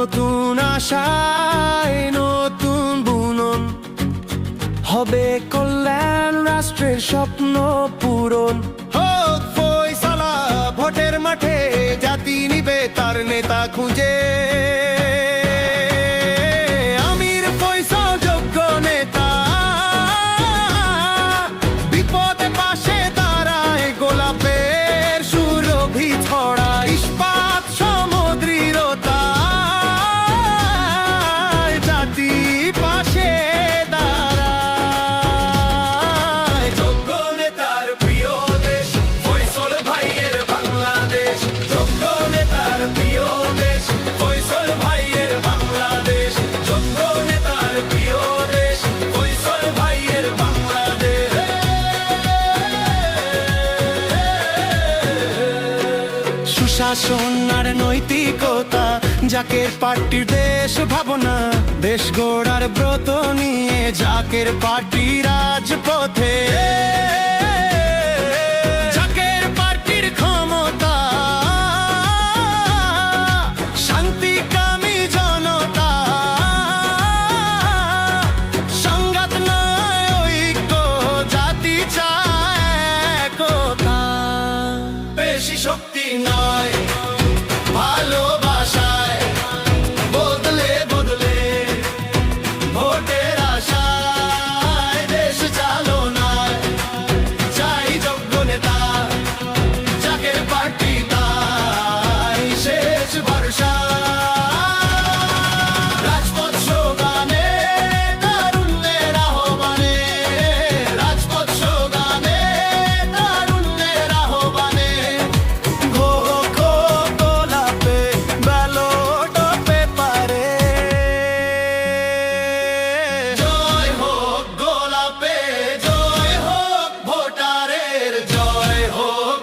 নতুন আশায় নতুন বুনন। হবে কল্যাণ রাষ্ট্রের স্বপ্ন পূরণ। সুশাসন আর নৈতিকতা জাকের পার্টির দেশ ভাবনা দেশ গোড়ার ব্রত নিয়ে জাকের পার্টি রাজপথে। বেশি শক্তি নয়।